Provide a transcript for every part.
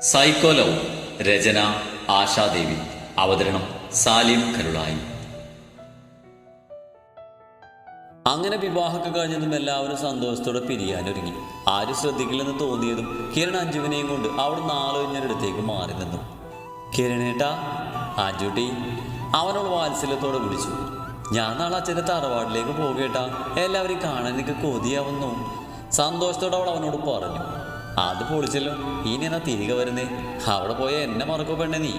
Psycho love രചന ആശാദേവി. അവതരണം സാലിം കരുളായി. അങ്ങനെ വിവാഹമൊക്കെ കഴിഞ്ഞതും എല്ലാവരും സന്തോഷത്തോടെ പിരിയാനൊരുങ്ങി. ആരും ശ്രദ്ധിക്കില്ലെന്ന് തോന്നിയതും കിരൺ അഞ്ജുവിനെയും കൊണ്ട് അവിടെ ആലോചനടുത്തേക്ക് മാറി നിന്നു. കിരണേട്ടാ അഞ്ജുട്ടി അവനോട് വാത്സല്യത്തോടെ വിളിച്ചു. ഞാൻ നാളെ അച്ഛന്റെ തറവാട്ടിലേക്ക് പോകേട്ടാ എല്ലാവരും കാണാൻ എനിക്ക് കൊതിയാവുന്നു. സന്തോഷത്തോടെ അവൾ അവനോട് പറഞ്ഞു. അത് പൊളിച്ചല്ലോ. ഇനി എന്നാ തിരികെ വരുന്നേ? അവിടെ പോയ എന്നെ മറക്കോ പെണ്ണെ നീ.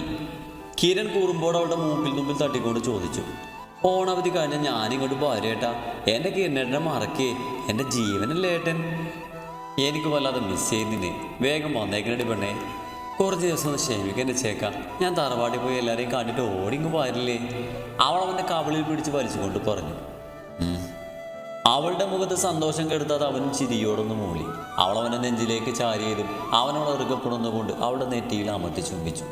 കിരൺ കൂറുമ്പോൾ അവളുടെ മൂക്കിൽ തുമ്പിൽ തട്ടിക്കൊണ്ട് ചോദിച്ചു. ഓണവധി കഴിഞ്ഞ ഞാനിങ്ങോട്ട് ഭാര്യയേട്ടാ എന്റെ കിരണേട്ടനെ മറക്കേ. എന്റെ ജീവനല്ലേ ഏട്ടൻ? എനിക്ക് വല്ലാതെ മിസ് ചെയ്യുന്നില്ലേ വേഗം വന്നേക്കണടി പെണ്ണേ. കുറച്ച് ദിവസം ഒന്ന് ക്ഷമിക്കാൻ ചേക്കാം. ഞാൻ തറവാട്ടിൽ പോയി എല്ലാവരെയും കണ്ടിട്ട് ഓടിങ്ങ് പോരില്ലേ? അവളവന്റെ കവിളിൽ പിടിച്ച് വലിച്ചുകൊണ്ട് പറഞ്ഞു. അവളുടെ മുഖത്ത് സന്തോഷം കെടുത്താതെ അവൻ ചിരിയോടൊന്ന് മൂളി. അവനെ നെഞ്ചിലേക്ക് ചാരിയതും അവനോട് ഇറുകപ്പെടുന്നുകൊണ്ട് അവളുടെ നെറ്റിയിൽ അമർത്തി ചുംബിച്ചു.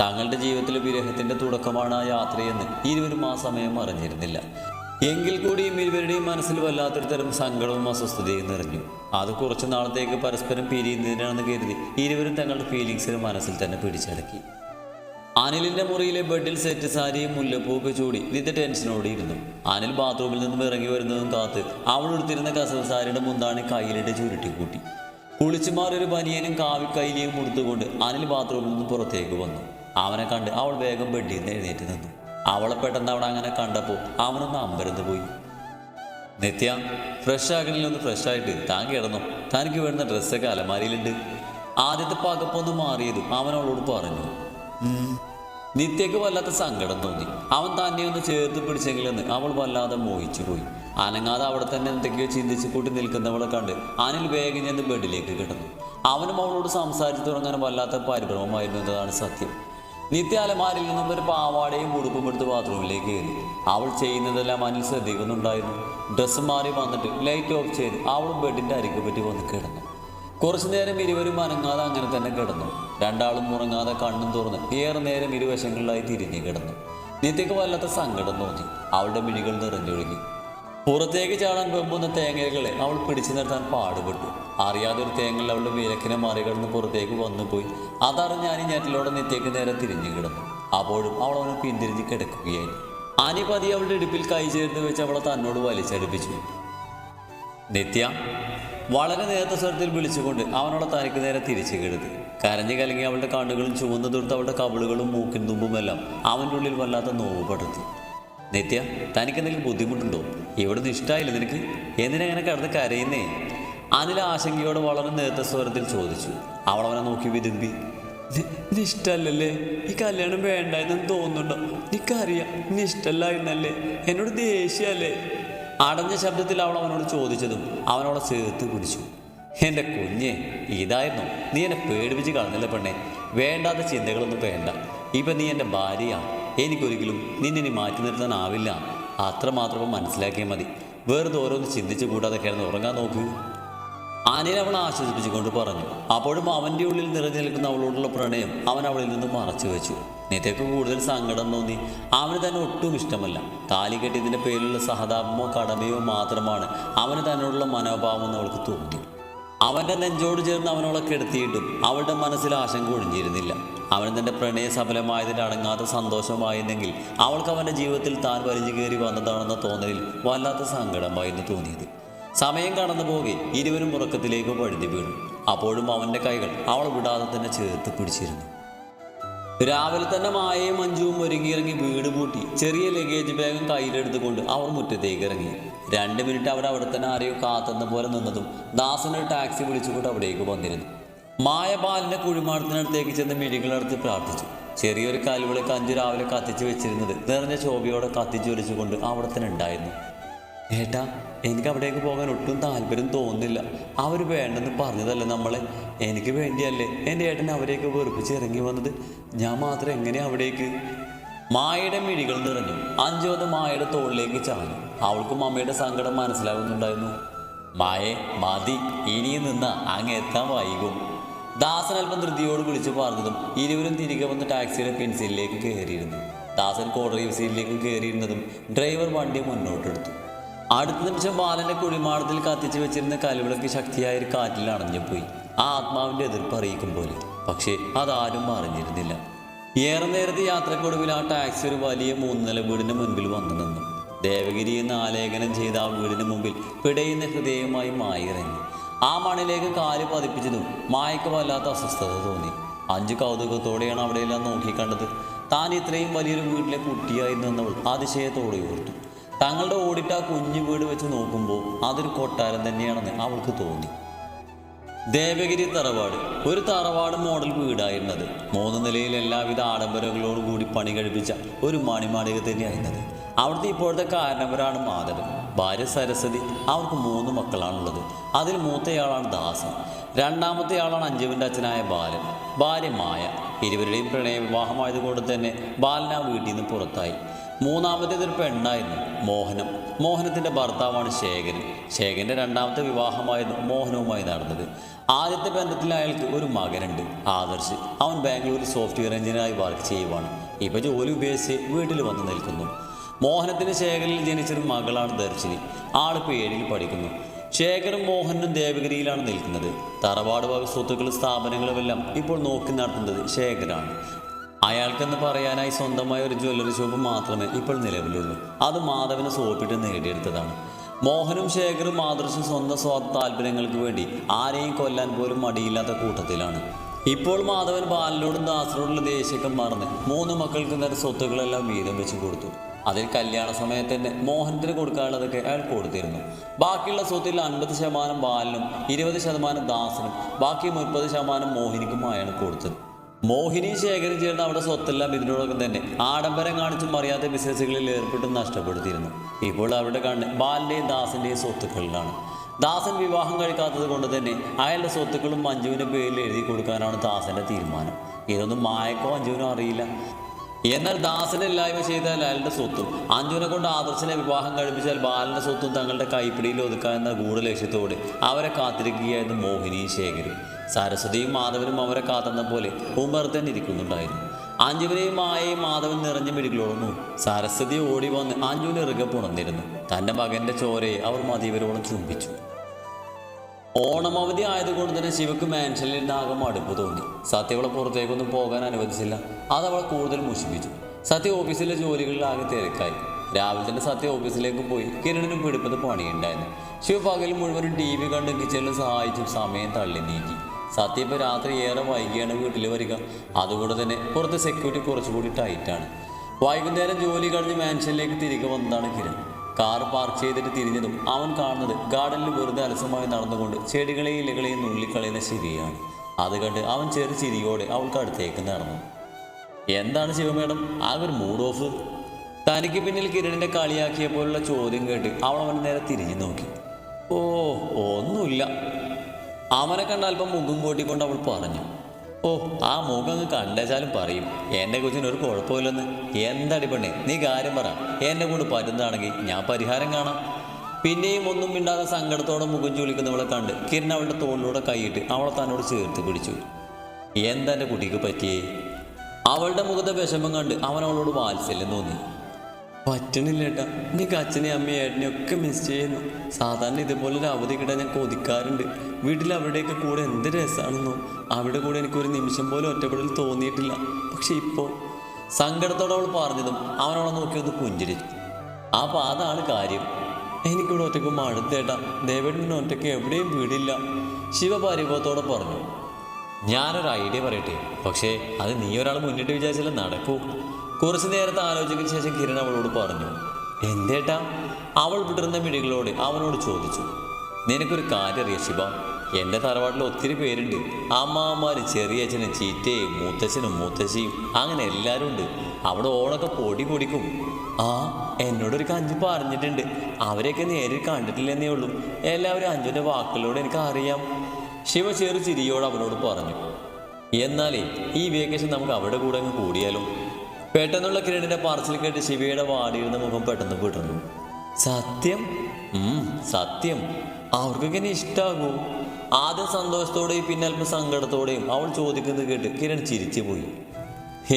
തങ്ങളുടെ ജീവിതത്തിലെ വിരഹത്തിന്റെ തുടക്കമാണ് ആ യാത്രയെന്ന് ഇരുവരും ആ സമയം അറിഞ്ഞിരുന്നില്ല. എങ്കിൽ കൂടിയും ഇരുവരുടെയും മനസ്സിൽ വല്ലാത്തൊരു തരം സങ്കടവും അസ്വസ്ഥതയും നിറഞ്ഞു. അത് കുറച്ചു നാളത്തേക്ക് പരസ്പരം പിരിയുന്നതിനാണെന്ന് കരുതി ഇരുവരും തങ്ങളുടെ ഫീലിങ്സിന് മനസ്സിൽ തന്നെ പിടിച്ചടക്കി. അനിലിന്റെ മുറിയിലെ ബെഡിൽ സെറ്റ് സാരിയും മുല്ലപ്പൂവൊക്കെ ചൂടി. നിത്യ ടെൻഷനോടെ ഇരുന്നു അനിൽ ബാത്റൂമിൽ നിന്നും ഇറങ്ങി വരുന്നതും കാത്ത് അവൾ ഉടുത്തിരുന്ന കസവ് സാരിയുടെ മുന്താണി കയ്യിലിട്ട് ചുരുട്ടി കൂട്ടി. കുളിച്ചുമാറൊരു പനിയനും കാവി കൈലിയും മുടുത്തുകൊണ്ട് അനിൽ ബാത്റൂമിൽ നിന്ന് പുറത്തേക്ക് വന്നു. അവനെ കണ്ട് അവൾ വേഗം ബെഡിൽ നിന്ന് എഴുന്നേറ്റ് നിന്നു. അവളെ പെട്ടെന്ന് അവൾ അങ്ങനെ കണ്ടപ്പോൾ അവനൊന്ന് അമ്പരന്ന് പോയി. നിത്യ ഫ്രഷ് ആകണില്ലൊന്ന് ഫ്രഷ് ആയിട്ട്. താൻ കിടന്നു? തനിക്ക് വേണ്ട ഡ്രസ്സൊക്കെ അലമാരിയിലുണ്ട്. ആദ്യത്തെ പകപ്പൊന്ന് മാറിയതും അവനവളോട് പറഞ്ഞു. നിത്യക്ക് വല്ലാത്ത സങ്കടം തോന്നി. അവൻ തന്നെ ഒന്ന് ചേർത്ത് പിടിച്ചെങ്കിലെന്ന് അവൾ വല്ലാതെ മോഹിച്ചു പോയി. അനങ്ങാതെ അവിടെ തന്നെ എന്തൊക്കെയോ ചിന്തിച്ച് കൂട്ടി നിൽക്കുന്നവളെ കണ്ട് അനിൽ വേഗം ചെന്ന് ബെഡിലേക്ക് കിടന്നു. അവനും അവളോട് സംസാരിച്ചു തുടങ്ങാൻ വല്ലാത്ത പരിഭ്രമമായിരുന്നു എന്നതാണ് സത്യം. നിത്യ അലമാരിൽ നിന്നും ഒരു പാവാടയും ഉടുപ്പും എടുത്ത് ബാത്റൂമിലേക്ക് കയറി. അവൾ ചെയ്യുന്നതെല്ലാം അനിൽ ശ്രദ്ധിക്കുന്നുണ്ടായിരുന്നു. ഡ്രസ്സ് മാറി വന്നിട്ട് ലൈറ്റ് ഓഫ് ചെയ്ത് അവൾ ബെഡിന്റെ അരിക്ക് പറ്റി വന്ന് കിടന്നു. കുറച്ചു നേരം ഇരുവരും അനങ്ങാതെ അങ്ങനെ തന്നെ കിടന്നു. രണ്ടാളും ഉറങ്ങാതെ കണ്ണും തുറന്ന് ഏറെ നേരം ഇരുവശങ്ങളിലായി തിരിഞ്ഞു കിടന്നു. നിത്യക്ക് വല്ലാത്ത സങ്കടം തോന്നി. അവളുടെ മിഴികൾ നിറഞ്ഞൊഴുകി. പുറത്തേക്ക് ചാടാൻ വെമ്പുന്ന തേങ്ങകളെ അവൾ പിടിച്ചു നിർത്താൻ പാടുപെട്ടു. അറിയാതെ ഒരു തേങ്ങൽ അവളുടെ വിലക്കിനെ മറികടന്ന് പുറത്തേക്ക് വന്നുപോയി അതറിഞ്ഞ് അനി ഞെട്ടലോടെ നിത്യക്ക് നേരെ തിരിഞ്ഞു കിടന്നു. അപ്പോഴും അവൾ അവനെ പിന്തിരിഞ്ഞ് കിടക്കുകയായിരുന്നു. അനി പതി അവളുടെ ഇടുപ്പിൽ കൈ ചേർന്ന് വെച്ച് അവളെ തന്നോട് വലിച്ചടുപ്പിച്ചു. നിത്യ വളരെ നേരത്തെ സ്വരത്തിൽ വിളിച്ചുകൊണ്ട് അവനോട് തനിക്ക് നേരെ തിരിച്ചു കെടുത്തി കരഞ്ഞു കലങ്ങി അവളുടെ കണ്ണുകളും ചുവന്നു തീർത്ത് അവളുടെ കവിളുകളും മൂക്കിൻ തുമ്പുമെല്ലാം അവന്റെ ഉള്ളിൽ വല്ലാത്ത നോവ് പടർത്തി. നിത്യ തനിക്ക് എന്തെങ്കിലും ബുദ്ധിമുട്ടുണ്ടോ? ഇവിടെ നിന്ന് ഇഷ്ടമായില്ല നിനക്ക് എന്തിനങ്ങനെ കിടന്ന് കരയുന്നേ? അനിൽ ആശങ്കയോട് വളരെ നേരത്തെ സ്വരത്തിൽ ചോദിച്ചു. അവൾ അവനെ നോക്കി വിതുമ്പി "നി- നീ ഈ കല്യാണം വേണ്ട വേണ്ടായെന്ന് തോന്നുന്നുണ്ടോ? നിനക്കറിയാം നീ എന്നല്ലേ എന്നോട് ദേഷ്യമല്ലേ അടഞ്ഞ ശബ്ദത്തിൽ അവൾ അവനോട് ചോദിച്ചതും അവനോട് ചേർത്ത് പിടിച്ചു. എന്റെ കുഞ്ഞെ ഇതായിരുന്നു. നീ എന്നെ പേടിപ്പിച്ച് കളഞ്ഞില്ല പെണ്ണെ? വേണ്ടാത്ത ചിന്തകളൊന്നും വേണ്ട. ഇപ്പം നീ എന്റെ ഭാര്യയാണ് എനിക്കൊരിക്കലും നിന്നെ മാറ്റി നിർത്താനാവില്ല. അത്രമാത്രം മനസ്സിലാക്കിയാൽ മതി. വെറുതെ ഓരോന്ന് ചിന്തിച്ചു കൂടാതെ കിടന്ന് ഉറങ്ങാൻ നോക്കൂ. ആനയെ അവൾ ആശ്വസിപ്പിച്ചുകൊണ്ട് പറഞ്ഞു അപ്പോഴും അവന്റെ ഉള്ളിൽ നിറഞ്ഞു നിൽക്കുന്ന അവളോടുള്ള പ്രണയം അവൻ അവളിൽ നിന്ന് മറച്ചു വെച്ചു. നിത്യക്ക് കൂടുതൽ സങ്കടം തോന്നി. അവന് തന്നെ ഒട്ടും ഇഷ്ടമല്ല. താലി കെട്ടിയതിന്റെ പേരിലുള്ള സഹതാപമോ കടമയോ മാത്രമാണ് അവന് തന്നോടുള്ള മനോഭാവം എന്ന് അവൾക്ക് തോന്നി. അവന്റെ നെഞ്ചോട് ചേർന്ന് അവനോളെ എടുത്തിയിട്ടും അവളുടെ മനസ്സിൽ ആശങ്ക ഒഴിഞ്ഞിരുന്നില്ല. അവൻ തന്റെ പ്രണയ സഫലമായതിന്റെ അടങ്ങാത്ത സന്തോഷമായിരുന്നെങ്കിൽ അവൾക്ക് അവന്റെ ജീവിതത്തിൽ താൻ വലിഞ്ഞു കയറി വന്നതാണെന്ന തോന്നലിൽ വല്ലാത്ത സങ്കടമായിരുന്നു തോന്നിയത്. സമയം കടന്നു പോകെ ഇരുവരും ഉറക്കത്തിലേക്ക് പഴുതി വീണു. അപ്പോഴും അവന്റെ കൈകൾ അവൾ വിടാതെ തന്നെ ചേർത്ത് പിടിച്ചിരുന്നു. രാവിലെ തന്നെ മായയും മഞ്ജുവും ഒരുങ്ങിയിറങ്ങി വീട് പൂട്ടി ചെറിയ ലഗേജ് ബാഗും കയ്യിലെടുത്തുകൊണ്ട് അവർ മുറ്റത്തേക്ക് ഇറങ്ങി. രണ്ട് മിനിറ്റ് അവർ അവിടെ തന്നെ ആരെയോ കാത്തുന്ന പോലെ നിന്നതും ദാസൻ ടാക്സി വിളിച്ചുകൊണ്ട് അവിടേക്ക് വന്നിരുന്നു. മായ ബാലിന്റെ കുഴിമാടത്തിനടുത്തേക്ക് ചെന്ന് മിഴികളടുത്ത് പ്രാർത്ഥിച്ചു. ചെറിയൊരു കൽവിളക്ക് അഞ്ചു രാവിലെ കത്തിച്ചു വെച്ചിരുന്നത് നിറഞ്ഞ ശോഭയോടെ കത്തിച്ചൊലിച്ചുകൊണ്ട് അവിടെ തന്നെ ഉണ്ടായിരുന്നു. ഏട്ടാ എനിക്ക് അവിടേക്ക് പോകാൻ ഒട്ടും താല്പര്യം തോന്നുന്നില്ല. അവർ വേണ്ടെന്ന് പറഞ്ഞതല്ലേ നമ്മളെ? എനിക്ക് വേണ്ടിയല്ലേ എന്റെ ഏട്ടൻ അവരെയൊക്കെ വെറുപ്പിച്ച് ഇറങ്ങി വന്നത്. ഞാൻ മാത്രം എങ്ങനെ അവിടേക്ക്? മായയുടെ മിഴികൾ നിറഞ്ഞു. അഞ്ചോത് മായയുടെ തോളിലേക്ക് ചാഞ്ഞു. അവൾക്കും അമ്മയുടെ സങ്കടം മനസ്സിലാകുന്നുണ്ടായിരുന്നു മായെ മതി ഇനിയും നിന്ന അങ്ങ് എത്താൻ വൈകും. ദാസൻ അല്പം ധൃതിയോട് വിളിച്ചു പറഞ്ഞതും ഇരുവരും തിരികെ വന്ന് ടാക്സിയുടെ പെൻസിലിലേക്ക് കയറിയിരുന്നു. ദാസൻ കോടറി സീറ്റിലേക്ക് കയറിയിരുന്നതും ഡ്രൈവർ വണ്ടി മുന്നോട്ടെടുത്തു. അടുത്ത നിമിഷം ബാലന്റെ കുഴിമാടത്തിൽ കത്തിച്ചു വെച്ചിരുന്ന കലുവിളക്ക് ശക്തിയായ ഒരു കാറ്റിൽ അണഞ്ഞുപോയി ആ ആത്മാവിന്റെ എതിർപ്പ് അറിയിക്കും പോലെ. പക്ഷേ അതാരും അറിഞ്ഞിരുന്നില്ല. ഏറെ നേരത്തെ യാത്രക്കൊടുവിൽ ആ ടാക്സി ഒരു വലിയ മൂന്നില വീടിന് മുൻപിൽ വന്നു നിന്നു. ദേവഗിരി എന്ന് ആലേഖനം ചെയ്ത ആ വീടിന് മുമ്പിൽ പിടയുന്ന ഹൃദയമായി മായിറങ്ങി. ആ മണിലേക്ക് കാൽ പതിപ്പിച്ചതും മായക്ക് വല്ലാത്ത അസ്വസ്ഥത തോന്നി. അഞ്ച് കൗതുകത്തോടെയാണ് അവിടെയെല്ലാം നോക്കിക്കണ്ടത്. താൻ ഇത്രയും വലിയൊരു വീട്ടിലെ കുട്ടിയായിരുന്നു എന്നവൾ അതിശയത്തോടെ ഓർത്തു. തങ്ങളുടെ ഓടിട്ട് ആ കുഞ്ഞു വീട് വെച്ച് നോക്കുമ്പോൾ അതൊരു കൊട്ടാരം തന്നെയാണെന്ന് അവൾക്ക് തോന്നി. ദേവഗിരി തറവാട് ഒരു തറവാട് മോഡൽ വീടായിരുന്നത്. മൂന്ന് നിലയിൽ എല്ലാവിധ ആഡംബരങ്ങളോടും കൂടി പണി കഴിപ്പിച്ച ഒരു മണിമാളിക തന്നെയായിരുന്നത്. അവിടുത്തെ ഇപ്പോഴത്തെ കാരണവരാണ് മാധവൻ. ഭാര്യ സരസ്വതി അവർക്ക് മൂന്ന് മക്കളാണുള്ളത്. അതിൽ മൂത്തയാളാണ് ദാസൻ. രണ്ടാമത്തെ ആളാണ് അഞ്ജുവിന്റെ അച്ഛനായ ബാലൻ. ഭാര്യ മായ. ഇരുവരുടെയും പ്രണയ വിവാഹമായതുകൊണ്ട് തന്നെ ബാലൻ ആ വീട്ടിൽ നിന്ന് പുറത്തായി. മൂന്നാമത്തേത് ഒരു പെണ്ണായിരുന്നു മോഹനം. മോഹനത്തിന്റെ ഭർത്താവാണ് ശേഖരൻ. ശേഖരന്റെ രണ്ടാമത്തെ വിവാഹമായിരുന്നു മോഹനവുമായി നടന്നത്. ആദ്യത്തെ ബന്ധത്തിൽ അയാൾക്ക് ഒരു മകനുണ്ട് ആദർശ്. അവൻ ബാംഗ്ലൂരിൽ സോഫ്റ്റ്വെയർ എഞ്ചിനീയറായി വർക്ക് ചെയ്യുവാണ്. ഇപ്പോൾ ജോലി ഉപയോഗിച്ച് വീട്ടിൽ വന്ന് നിൽക്കുന്നു. മോഹനത്തിന് ശേഖരനിൽ ജനിച്ചൊരു മകളാണ് ദർശിനി. ആൾ ഏഴിൽ പഠിക്കുന്നു. ശേഖരും മോഹനും ദേവഗിരിയിലാണ് നിൽക്കുന്നത്. തറവാട് വക സ്വത്തുക്കളും സ്ഥാപനങ്ങളുമെല്ലാം ഇപ്പോൾ നോക്കി നടത്തുന്നത് ശേഖരാണ്. അയാൾക്കെന്ന് പറയാനായി സ്വന്തമായ ഒരു ജ്വല്ലറി ഷോപ്പ് മാത്രമേ ഇപ്പോൾ നിലവിലുള്ളൂ. അത് മാധവനെ സോപ്പിട്ട് നേടിയെടുത്തതാണ്. മോഹനും ശേഖറും ആദർശും സ്വന്തം സ്വ താല്പര്യങ്ങൾക്ക് വേണ്ടി ആരെയും കൊല്ലാൻ പോലും മടിയില്ലാത്ത കൂട്ടത്തിലാണ്. ഇപ്പോൾ മാധവൻ ബാലനോടും ദാസനോടുള്ള ദേഷ്യമൊക്കെ മറന്ന് മൂന്ന് മക്കൾക്ക് നേരെ സ്വത്തുക്കളെല്ലാം വീതം വെച്ച് കൊടുത്തു. അതിൽ കല്യാണ സമയത്ത് തന്നെ മോഹനത്തിന് കൊടുക്കാനുള്ളതൊക്കെ അയാൾ കൊടുത്തിരുന്നു. ബാക്കിയുള്ള സ്വത്തിൽ അൻപത് ശതമാനം ബാലനും ഇരുപത് ശതമാനം ദാസനും ബാക്കി മുപ്പത് ശതമാനം മോഹിനിക്കുമായാണ് കൊടുത്തത്. മോഹിനി ശേഖരം ചേർന്ന് അവിടെ സ്വത്തെല്ലാം ഇതിനോടൊപ്പം തന്നെ ആഡംബരം കാണിച്ചും അറിയാത്ത ബിസിനസ്സുകളിൽ ഏർപ്പെട്ടും നഷ്ടപ്പെടുത്തിയിരുന്നു. ഇപ്പോൾ അവരുടെ കണ്ണ് ബാലിന്റെയും ദാസിന്റെയും സ്വത്തുക്കളിലാണ്. ദാസൻ വിവാഹം കഴിക്കാത്തത് കൊണ്ട് തന്നെ അയാളുടെ സ്വത്തുക്കളും മഞ്ജുവിന്റെ പേരിൽ എഴുതി കൊടുക്കാനാണ് ദാസന്റെ തീരുമാനം. ഇതൊന്നും മായക്കോ മഞ്ജുവിനോ അറിയില്ല. എന്നാൽ ദാസനെ ഇല്ലായ്മ ചെയ്താൽ അയാളുടെ സ്വത്തും. അഞ്ജുനെ കൊണ്ട് ആദർശനെ വിവാഹം കഴിപ്പിച്ചാൽ ബാലന്റെ സ്വത്തും തങ്ങളുടെ കൈപ്പിടിയിൽ ഒതുക്കുക എന്ന ഗൂഢലക്ഷ്യത്തോടെ അവരെ കാത്തിരിക്കുകയായിരുന്നു മോഹിനിയും ശേഖരും. സരസ്വതിയും മാധവനും അവരെ കാത്തുന്ന പോലെ ഉമർ തന്നെ ഇരിക്കുന്നുണ്ടായിരുന്നു. അഞ്ജുവിനെയും മായയും മാധവൻ നിറഞ്ഞു മിടികളോടുന്നു. സരസ്വതി ഓടി വന്ന് അഞ്ജുവിനെ ഇറുകെ പുണർന്നിരുന്നു തന്റെ മകന്റെ ചോരയെ അവർ മതിവരോളം ചുംബിച്ചു. ഓണം അവധി ആയതുകൊണ്ട് തന്നെ ശിവക്ക് മാൻഷനിൽ ആകെ മടുപ്പ് തോന്നി. സത്യ അവളെ പുറത്തേക്കൊന്നും പോകാൻ അനുവദിച്ചില്ല. അത് അവളെ കൂടുതൽ മുഷിപ്പിച്ചു. സത്യ ഓഫീസിലെ ജോലികളിൽ ആകെ തിരക്കായി. രാവിലെ തന്നെ സത്യ ഓഫീസിലേക്ക് പോയി കിരണിനും പിടിപ്പത് പണിയുണ്ടായിരുന്നു. ശിവ പകൽ മുഴുവനും ടി വി കണ്ട് കിച്ചണിൽ സഹായിച്ചും സമയം തള്ളി നീക്കി. സത്യ ഇപ്പോൾ രാത്രി ഏറെ വൈകിയാണ് വീട്ടിൽ വരിക. അതുകൊണ്ട് തന്നെ പുറത്ത് സെക്യൂരിറ്റി കുറച്ചുകൂടി ടൈറ്റാണ് വൈകുന്നേരം ജോലി കഴിഞ്ഞ് മാൻഷനിലേക്ക് തിരികെ വന്നതാണ് കിരൺ. കാർ പാർക്ക് ചെയ്തിട്ട് തിരിഞ്ഞതും അവൻ കാണുന്നത് ഗാർഡനിൽ വെറുതെ അലസമായി നടന്നുകൊണ്ട് ചെടികളെയും ഇലകളെയും നുള്ളിക്കളയുന്ന ശിവയാണ്. അത് കണ്ട് അവൻ ചെറു ചിരിയോടെ അവൾക്ക് അടുത്തേക്ക് നടന്നു. എന്താണ് ശിവമേടം? ആകെ ഒരു മൂഡ് ഓഫ് തനിക്ക് പിന്നിൽ കിരണിന്റെ കിരണിനെ കളിയാക്കിയപ്പോലുള്ള ചോദ്യം കേട്ട് അവൾ അവൻ നേരെ തിരിഞ്ഞു നോക്കി. ഓ ഒന്നുമില്ല. അവനെ കണ്ട അല്പം മുഖം കൂട്ടിക്കൊണ്ട് അവൾ പറഞ്ഞു. ഓ ആ മുഖം അങ്ങ് കണ്ടേച്ചാലും പറയും. എന്റെ കൊച്ചിന് ഒരു കുഴപ്പമില്ലെന്ന്. എന്താടി പെണ്ണി നീ കാര്യം പറ. എന്നെ കൊണ്ട് പറ്റുന്നതാണെങ്കിൽ ഞാൻ പരിഹാരം കാണാം. പിന്നെയും ഒന്നും മിണ്ടാതെ സങ്കടത്തോടെ മുഖം ചുളിക്കുന്നവളെ കണ്ട് കിരൺ അവളുടെ തോളിലൂടെ കൈയിട്ട് അവളെ തന്നോട് ചേർത്ത് പിടിച്ചു. എന്താ കുട്ടിക്ക് പറ്റിയേ? അവളുടെ മുഖത്തെ വിഷമം കണ്ട് അവൻ അവളോട് വാത്സല്യം തോന്നി. പറ്റണില്ല ഏട്ടാ എനിക്ക് അച്ഛനെ അമ്മയും ഏട്ടനെ ഒക്കെ മിസ് ചെയ്യുന്നു. സാധാരണ ഇതുപോലൊരു അവധി കിട്ടാൻ ഞാൻ കൊതിക്കാറുണ്ട്. വീട്ടിൽ അവിടെയൊക്കെ കൂടെ എന്ത് രസമാണെന്നോ അവിടെ കൂടെ എനിക്ക് ഒരു നിമിഷം പോലും ഒറ്റപ്പെടൽ തോന്നിയിട്ടില്ല. പക്ഷെ ഇപ്പോൾ സങ്കടത്തോടെ അവൾ പറഞ്ഞതും അവൻ അവളെ നോക്കി ഒന്ന് പുഞ്ചിരിച്ചു അപ്പോൾ അതാണ് കാര്യം. എനിക്കിവിടെ ഒറ്റയ്ക്ക് മടുത്തേട്ടാ. ദേവേട്ടന് ഒറ്റയ്ക്ക് എവിടെയും വീടില്ല. ശിവപരിഭവത്തോടെ പറഞ്ഞു. ഞാനൊരു ഐഡിയ പറയട്ടെ. പക്ഷേ അത് നീ ഒരാൾ മുന്നിട്ട് വിചാരിച്ചാലും നടക്കൂ. കുറച്ചു നേരത്തെ ആലോചിക്കുന്ന ശേഷം കിരൺ അവളോട് പറഞ്ഞു എന്തേട്ടാ അവൾ വിടർന്ന മിടികളോട് അവനോട് ചോദിച്ചു നിനക്കൊരു കാര്യം അറിയാം ശിവ? എന്റെ തറവാട്ടിൽ ഒത്തിരി പേരുണ്ട്. അമ്മാമാര് ചെറിയച്ഛനും ചീറ്റയും മൂത്തച്ഛനും മൂത്തശ്ശിയും അങ്ങനെ എല്ലാവരും ഉണ്ട്. അവിടെ ഓണൊക്കെ പൊടി പൊടിക്കും. ആ എന്നോടൊരു കഞ്ചു പറഞ്ഞിട്ടുണ്ട്. അവരെയൊക്കെ നേരിൽ കണ്ടിട്ടില്ലെന്നേ ഉള്ളൂ. എല്ലാവരും അഞ്ചുവിന്റെ വാക്കുകളോട് എനിക്ക് അറിയാം. ശിവ ചെറു ചിരിയോട് അവനോട് പറഞ്ഞു എന്നാലേ ഈ വേക്കേഷൻ നമുക്ക് അവിടെ കൂടെ അങ്ങ് കൂടിയാലോ? പെട്ടെന്നുള്ള കിരണിന്റെ പാർസൽ കേട്ട് ശിവയുടെ വാടിയിരുന്ന മുഖം പെട്ടെന്ന് വിടർന്നു. സത്യം? സത്യം. അവർക്കൊക്കെ എന്നെ ഇഷ്ടാകൂ. ആദ്യം സന്തോഷത്തോടെയും പിന്നെ അല്പം സങ്കടത്തോടെയും അവൾ ചോദിക്കുന്നത് കേട്ട് കിരൺ ചിരിച്ചു പോയി.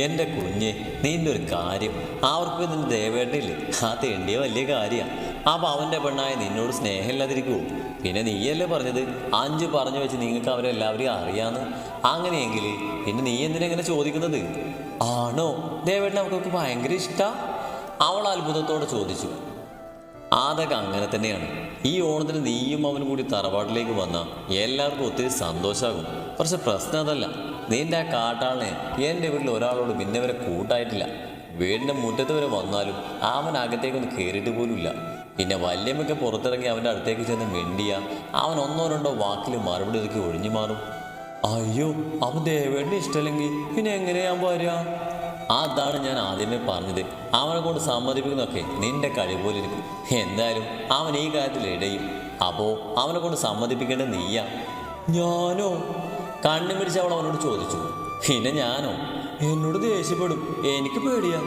എന്റെ കുഞ്ഞെ നിന്റെ ഒരു കാര്യം. അവർക്ക് നിന്റെ ദേവേട്ടയില്ലേ ആ തേണ്ടിയ വലിയ കാര്യമാണ് അപ്പോൾ അവന്റെ പെണ്ണായ നിന്നോട് സ്നേഹമില്ലാതിരിക്കുമോ പിന്നെ നീയല്ലേ പറഞ്ഞത്? അഞ്ച് പറഞ്ഞു വെച്ച് നിങ്ങൾക്ക് അവരെല്ലാവരെയും അറിയാന്ന്. അങ്ങനെയെങ്കിൽ പിന്നെ നീ എന്തിനെങ്ങനെ ചോദിക്കുന്നത്? ആണോ? ദേവേട്ടൻ അവൾക്ക് ഭയങ്കര ഇഷ്ടം. അവൾ അത്ഭുതത്തോടെ ചോദിച്ചു. അതൊക്കെ അങ്ങനെ തന്നെയാണ്. ഈ ഓണത്തിന് നീയും അവനും കൂടി തറവാട്ടിലേക്ക് വന്നാൽ എല്ലാവർക്കും ഒത്തിരി സന്തോഷമാകും പക്ഷെ പ്രശ്നം അതല്ല. നിന്റെ ആ കാട്ടാളിനെ എന്റെ വീട്ടിൽ ഒരാളോട് പിന്നെ വരെ കൂട്ടായിട്ടില്ല. വീടിന്റെ മുറ്റത്ത് വരെ വന്നാലും അവൻ അകത്തേക്കൊന്ന് കയറിയിട്ട് പോലുമില്ല. പിന്നെ വല്യമ്മയ്ക്ക് പുറത്തിറങ്ങി അവന്റെ അടുത്തേക്ക് ചെന്ന് മിണ്ടിയ അവൻ ഒന്നോ രണ്ടോ വാക്കിൽ മറുപടി ഒതുക്കി ഒഴിഞ്ഞു മാറും. അയ്യോ അവൻ ദേവേടിന് ഇഷ്ടമല്ലെങ്കിൽ പിന്നെ എങ്ങനെയാൻ വരിക അതാണ് ഞാൻ ആദ്യമേ പറഞ്ഞത്. അവനെ കൊണ്ട് സമ്മതിപ്പിക്കുന്നൊക്കെ നിന്റെ കഴിവ് പോലെ ഇരിക്കും. എന്തായാലും അവൻ ഈ കാര്യത്തിൽ ഇടയും. അപ്പോൾ അവനെ കൊണ്ട് സമ്മതിപ്പിക്കേണ്ടത് നീയാ. ഞാനോ? കണ്ണു പിടിച്ച് അവൾ അവനോട് ചോദിച്ചു. പിന്നെ ഞാനോ? എന്നോട് ദേഷ്യപ്പെടും. എനിക്ക് പേടിയാ.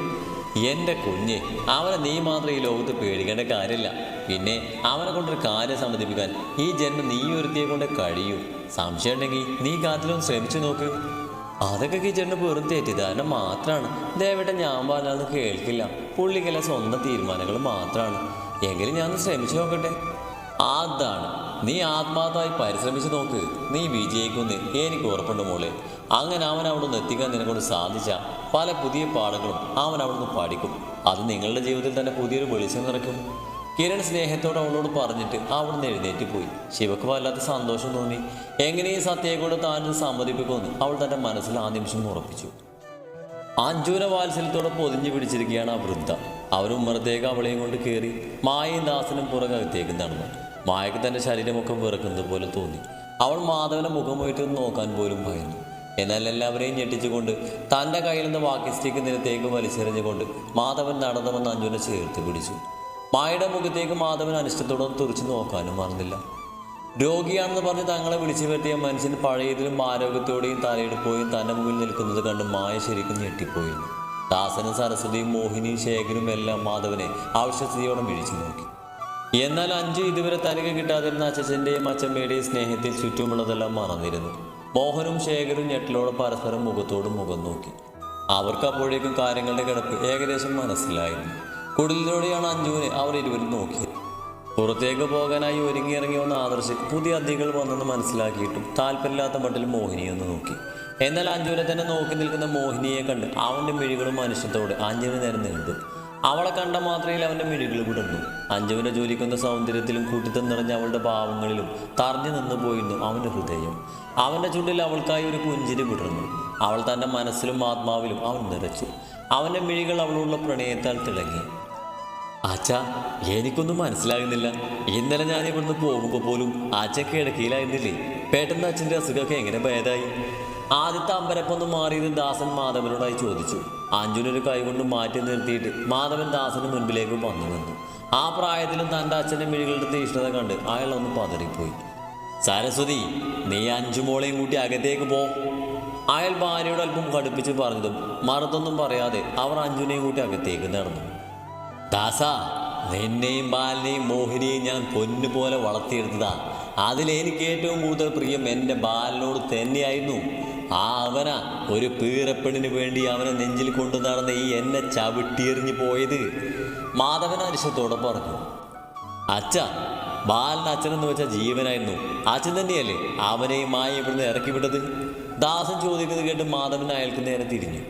എന്റെ കുഞ്ഞ് അവനെ നീ മാത്രം ഈ ലോകത്ത് പേടിക്കേണ്ട കാര്യമില്ല. പിന്നെ അവനെ കൊണ്ടൊരു കാര്യം സമ്മതിപ്പിക്കാൻ ഈ ജന്മം നീ ഒരുത്തിയെ കൊണ്ട് കഴിയൂ. സംശയം ഉണ്ടെങ്കിൽ നീ കാത്തിലൊന്ന് ശ്രമിച്ചു നോക്ക്. അതൊക്കെ കിച്ചണിന് വെറും തെറ്റിദ്ധാരണ മാത്രമാണ് ദയവേട്ട ഞാൻ പറഞ്ഞാൽ കേൾക്കില്ല. പുള്ളിക്കല്ല സ്വന്തം തീരുമാനങ്ങൾ മാത്രമാണ് എങ്കിലും ഞാൻ ശ്രമിച്ചു നോക്കട്ടെ. അതാണ് നീ ആത്മാർത്ഥമായി പരിശ്രമിച്ച് നോക്ക്. നീ വിജയിക്കുന്നു എനിക്ക് ഉറപ്പുണ്ട് മോളെ. അങ്ങനെ അവൻ അവിടെ നിന്ന് എത്തിക്കാൻ നിനക്കൊണ്ട് സാധിച്ച പല പുതിയ പാഠങ്ങളും അവൻ അവിടെ നിന്ന് പഠിക്കും. അത് നിങ്ങളുടെ ജീവിതത്തിൽ തന്നെ പുതിയൊരു വെളിച്ചം നിറയ്ക്കും. കിരൺ സ്നേഹത്തോട് അവളോട് പറഞ്ഞിട്ട് അവിടുന്ന് എഴുന്നേറ്റ് പോയി. ശിവക്ക് വല്ലാത്ത സന്തോഷം തോന്നി. എങ്ങനെയും സത്യയെക്കൂടെ താനും സമ്മതിപ്പിക്കുമെന്ന് അവൾ തന്റെ മനസ്സിൽ ആ നിമിഷം ഉറപ്പിച്ചു. അഞ്ചൂര വാത്സല്യത്തോടെ പൊതിഞ്ഞു പിടിച്ചിരിക്കുകയാണ് ആ വൃദ്ധ. അവർ മൃതേക അവളെയും കൊണ്ട് കയറി മായയും ദാസനും പുറകത്തേക്ക് നടന്നു. മായക്ക് തന്റെ ശരീരമൊക്കെ വിറക്കുന്നത് പോലെ തോന്നി. അവൾ മാധവനെ മുഖം പോയിട്ട് നോക്കാൻ പോലും ഭയന്നു. എന്നാൽ എല്ലാവരെയും ഞെട്ടിച്ചുകൊണ്ട് തന്റെ കയ്യിൽ നിന്ന് വാക്കി സ്റ്റിക്ക് നിരത്തേക്ക് വലിച്ചെറിഞ്ഞുകൊണ്ട് മാധവൻ നടന്നു വന്ന് അഞ്ജുനെ ചേർത്ത് പിടിച്ചു. മായയുടെ മുഖത്തേക്ക് മാധവൻ അനിഷ്ടത്തോടെ തുറച്ചു നോക്കാനും മറന്നില്ല. രോഗിയാണെന്ന് പറഞ്ഞ് തങ്ങളെ വിളിച്ചു വരുത്തിയ മനുഷ്യൻ പഴയതിലും ആരോഗ്യത്തോടെയും തലയെടുപ്പോയും തന്റെ മുമ്പിൽ നിൽക്കുന്നത് കണ്ട് മായ ശരിക്കും ഞെട്ടിപ്പോയിരുന്നു ദാസനും സരസ്വതിയും മോഹിനിയും ശേഖരും എല്ലാം മാധവനെ ആവശ്യസ്ഥിതിയോടെ വിളിച്ചു നോക്കി. എന്നാൽ അഞ്ചു ഇതുവരെ തനിക്ക് കിട്ടാതിരുന്ന അച്ഛന്റെയും അച്ഛമ്മയുടെയും സ്നേഹത്തിൽ ചുറ്റുമുള്ളതെല്ലാം മറന്നിരുന്നു. മോഹനും ശേഖരും ഞെട്ടിലോടെ പരസ്പരം മുഖത്തോട് മുഖം നോക്കി. അവർക്ക് അപ്പോഴേക്കും കാര്യങ്ങളുടെ കിടപ്പ് ഏകദേശം മനസ്സിലായിരുന്നു. കുടിലിലൂടെയാണ് അഞ്ജുവിനെ അവർ ഇരുവരും നോക്കിയത്. പുറത്തേക്ക് പോകാനായി ഒരുങ്ങിയിറങ്ങി വന്ന ആദർശ് പുതിയ അതിഥികൾ വന്നെന്ന് മനസ്സിലാക്കിയിട്ടും താല്പര്യമില്ലാത്ത മട്ടിൽ മോഹിനിയെ ഒന്ന് നോക്കി. എന്നാൽ അഞ്ജുവിനെ തന്നെ നോക്കി നിൽക്കുന്ന മോഹിനിയെ കണ്ട് അവന്റെ മിഴികളും മനുഷ്യത്തോടെ അഞ്ജുവിന് നേരം നീണ്ടു. അവളെ കണ്ട മാത്രയിൽ അവന്റെ മിഴികൾ വിടർന്നു അഞ്ജുവിനെ ജോലിക്കുന്ന സൗന്ദര്യത്തിലും കൂട്ടിത്തം നിറഞ്ഞ അവളുടെ ഭാവങ്ങളിലും തറഞ്ഞു നിന്നു പോയിരുന്നു അവന്റെ ഹൃദയം. അവന്റെ ചുണ്ടിൽ അവൾക്കായി ഒരു പുഞ്ചിരി വിടർന്നു അവൾ തന്റെ മനസ്സിലും ആത്മാവിലും അവൻ നിറച്ചു. അവന്റെ മിഴികൾ അവളുള്ള പ്രണയത്താൽ തിളങ്ങി. ആച്ചാ എനിക്കൊന്നും മനസ്സിലാകുന്നില്ല. ഇന്നലെ ഞാൻ ഇവിടുന്ന് പോകുമ്പോൾ പോലും ആച്ചയ്ക്ക് ഇടക്കിയിലായിരുന്നില്ലേ പെട്ടെന്ന് അച്ഛന്റെ അസുഖമൊക്കെ എങ്ങനെ ഭേദമായി ആദ്യത്തെ അമ്പരപ്പൊന്ന് മാറിയത് ദാസൻ മാധവനോടായി ചോദിച്ചു. അഞ്ജുനൊരു കൈകൊണ്ട് മാറ്റി നിർത്തിയിട്ട് മാധവൻ ദാസന് മുൻപിലേക്ക് വന്നു. ആ പ്രായത്തിലും തന്റെ അച്ഛന്റെ മിഴികളുടെ തീഷ്ണത കണ്ട് അയാൾ ഒന്ന് പതറിപ്പോയി. സരസ്വതി നീ അഞ്ചു മോളെയും കൂട്ടി അകത്തേക്ക് പോ. അയാൾ ഭാര്യയോട് അല്പം കടുപ്പിച്ച് പറഞ്ഞതും മറുത്തൊന്നും പറയാതെ അവർ അഞ്ജുനെയും കൂട്ടി അകത്തേക്ക് നടന്നു. ദാസ നിന്നെയും ബാലിനെയും മോഹിനിയെയും ഞാൻ പൊന്നുപോലെ വളർത്തിയെടുത്തതാ. അതിലെനിക്ക് ഏറ്റവും കൂടുതൽ പ്രിയം എന്റെ ബാലിനോട് തന്നെയായിരുന്നു. ആ അവനാ ഒരു പീറപ്പെണ്ണിന് വേണ്ടി അവനെ നെഞ്ചിൽ കൊണ്ടു നടന്ന ഈ എന്നെ ചവിട്ടിയെറിഞ്ഞു പോയത്. മാധവൻ അരിശത്തോടെ പറഞ്ഞു. അച്ഛ ബാലന് അച്ഛനെന്ന് വെച്ച ജീവനായിരുന്നു. അച്ഛൻ തന്നെയല്ലേ അവനെയും മായ ഇവിടുന്ന് ഇറക്കി വിട്ടത്? ദാസൻ ചോദിക്കുന്നത് കേട്ട് മാധവൻ അയാൾക്ക് നേരെ തിരിഞ്ഞു.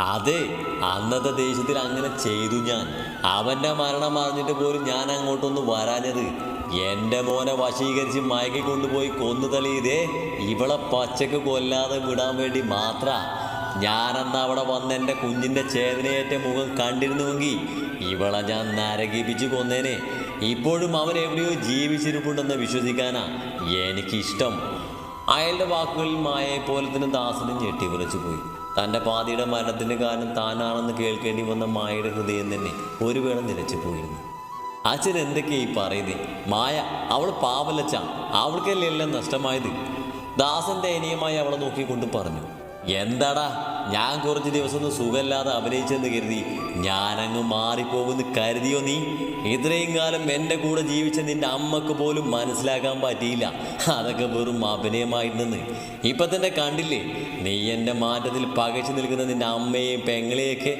അതെ അന്നത്തെ ദേശത്തിൽ അങ്ങനെ ചെയ്തു ഞാൻ. അവന്റെ മരണം അറിഞ്ഞിട്ട് പോലും ഞാൻ അങ്ങോട്ടൊന്ന് വരാഞ്ഞത് എന്റെ മോനെ വശീകരിച്ച് മയക്കി കൊണ്ടുപോയി കൊന്നു തളിയതേ. ഇവളെ പച്ചക്ക് കൊല്ലാതെ വിടാൻ വേണ്ടി മാത്ര. ഞാനന്ന് അവിടെ വന്ന് എന്റെ കുഞ്ഞിന്റെ ചേതനയേറ്റ മുഖം കണ്ടിരുന്നുവെങ്കിൽ ഇവളെ ഞാൻ നരകിപ്പിച്ച് കൊന്നേനെ. ഇപ്പോഴും അവൻ എവിടെയോ ജീവിച്ചിരിപ്പുണ്ടെന്ന് വിശ്വസിക്കാനാ എനിക്കിഷ്ടം. അയാളുടെ വാക്കുകളിൽ മായയെ പോലെ തന്നെ ദാസനും ഞെട്ടി വിളിച്ചു പോയി. തന്റെ പാതിയുടെ മരണത്തിന് കാരണം താനാണെന്ന് കേൾക്കേണ്ടി വന്ന മായയുടെ ഹൃദയം തന്നെ ഒരു വേള നിലച്ചു പോയിരുന്നു. അച്ഛൻ എന്തൊക്കെയാ ഈ പറയുന്നത് മായ അവൾ പാവലച്ച. അവൾക്കല്ലേ എല്ലാം നഷ്ടമായത്? ദാസന്റെ അനിയമായി അവളെ നോക്കിക്കൊണ്ട് പറഞ്ഞു എന്താടാ ഞാൻ കുറച്ച് ദിവസം ഒന്ന് സുഖമില്ലാതെ അഭിനയിച്ചെന്ന് കരുതി. ഞാനങ്ങ് മാറിപ്പോകുമെന്ന് കരുതിയോ നീ? ഇത്രയും കാലം എന്റെ കൂടെ ജീവിച്ച നിന്റെ അമ്മയ്ക്ക് പോലും മനസ്സിലാക്കാൻ പറ്റിയില്ല. അതൊക്കെ വെറും അഭിനയമായിരുന്നെന്ന്. ഇപ്പൊ തന്നെ കണ്ടില്ലേ? നീ എന്റെ മാറ്റത്തിൽ പകച്ചു നിൽക്കുന്ന നിന്റെ അമ്മയെയും പെങ്ങളെയൊക്കെ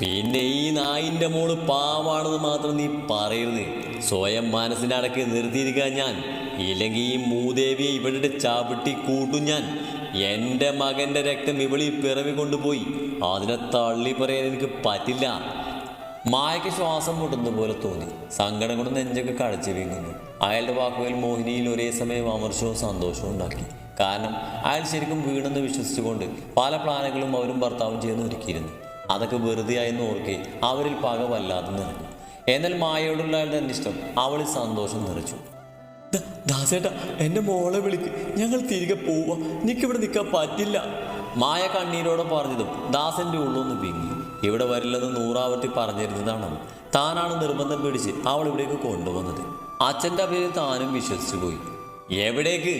പിന്നെ ഈ നായിന്റെ മോൾ പാവാണെന്ന് മാത്രം നീ പറയരുത്. സ്വയം മനസ്സിന്റെ അടക്ക് ഞാൻ. ഇല്ലെങ്കിൽ ഈ മൂദേവിയെ ഇവളുടെ ചവിട്ടി കൂട്ടും ഞാൻ. എന്റെ മകന്റെ രക്തം ഇവളി പിറവി കൊണ്ടുപോയി. അതിനെ തള്ളി പറയാൻ എനിക്ക് പറ്റില്ല. മായയ്ക്ക് ശ്വാസം മുട്ടുന്ന പോലെ തോന്നി. സങ്കടം കൊണ്ട് നെഞ്ചൊക്കെ കടച്ചു വീങ്ങുന്നു. അയാളുടെ വാക്കുകൾ മോഹിനിയിൽ ഒരേ സമയം അമർഷവും സന്തോഷവും ഉണ്ടാക്കി. കാരണം അയാൾ ശരിക്കും വീണെന്ന് വിശ്വസിച്ചുകൊണ്ട് പല പ്ലാനുകളും അവരും ഭർത്താവും ചെയ്യുന്ന ഒരുക്കിയിരുന്നു. അതൊക്കെ വെറുതെ ആയെന്ന് ഓർക്കെ അവരിൽ പക വല്ലാതെ നിറഞ്ഞു. എന്നാൽ മായയോടുള്ള അയാളുടെ അവളിൽ സന്തോഷം നിറച്ചു. ദാസേട്ട എന്റെ മോളെ വിളിക്ക്. ഞങ്ങൾ തിരികെ പോവാ ഇവിടെ നിൽക്കാൻ പറ്റില്ല. മായ കണ്ണീരോടെ പറഞ്ഞതും ദാസന്റെ ഉള്ളൊന്ന് വീങ്ങി. ഇവിടെ വരില്ലെന്ന് നൂറാവർത്തി പറഞ്ഞിരുന്നതാണ്? താനാണ് നിർബന്ധം പിടിച്ച് അവൾ ഇവിടേക്ക് കൊണ്ടുവന്നത്. അച്ഛന്റെ അഭിനയം താനും വിശ്വസിച്ചു പോയി എവിടേക്ക്?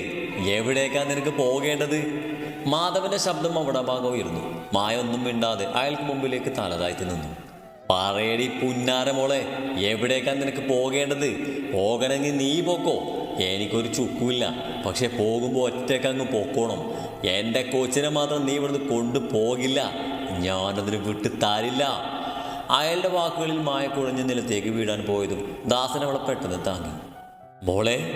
എവിടേക്കാ നിനക്ക് പോകേണ്ടത്? മാധവന്റെ ശബ്ദം അവിടെ ഭാഗം ഉയർന്നു. മായ ഒന്നും മിണ്ടാതെ അയാൾക്ക് മുമ്പിലേക്ക് തലതാഴ്ത്തി നിന്നു. പറയടി പുന്നാരമോളെ എവിടേക്കാ നിനക്ക് പോകേണ്ടത്? പോകണമെങ്കിൽ നീ പോക്കോ. എനിക്കൊരു ചുക്കുമില്ല. പക്ഷെ പോകുമ്പോൾ ഒറ്റയ്ക്ക് അങ്ങ് പോക്കോണം. എന്റെ കോച്ചിനെ മാത്രം നീ ഇവിടുന്ന് കൊണ്ടുപോകില്ല ഞാനതിന് വിട്ട് തരില്ല. അയാളുടെ വാക്കുകളിൽ മായ കുഴഞ്ഞ് നിലത്തേക്ക് വീടാൻ പോയതും ദാസൻ അവളെ പെട്ടെന്ന് താങ്ങി. മോളെ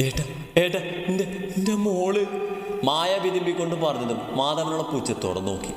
ഏട്ടാ ഏട്ടാ എന്റെ എന്റെ മോൾ. മായ വിതിമ്പിക്കൊണ്ട് പറഞ്ഞതും മാധവനുള്ള പുച്ഛത്തോടെ നോക്കി.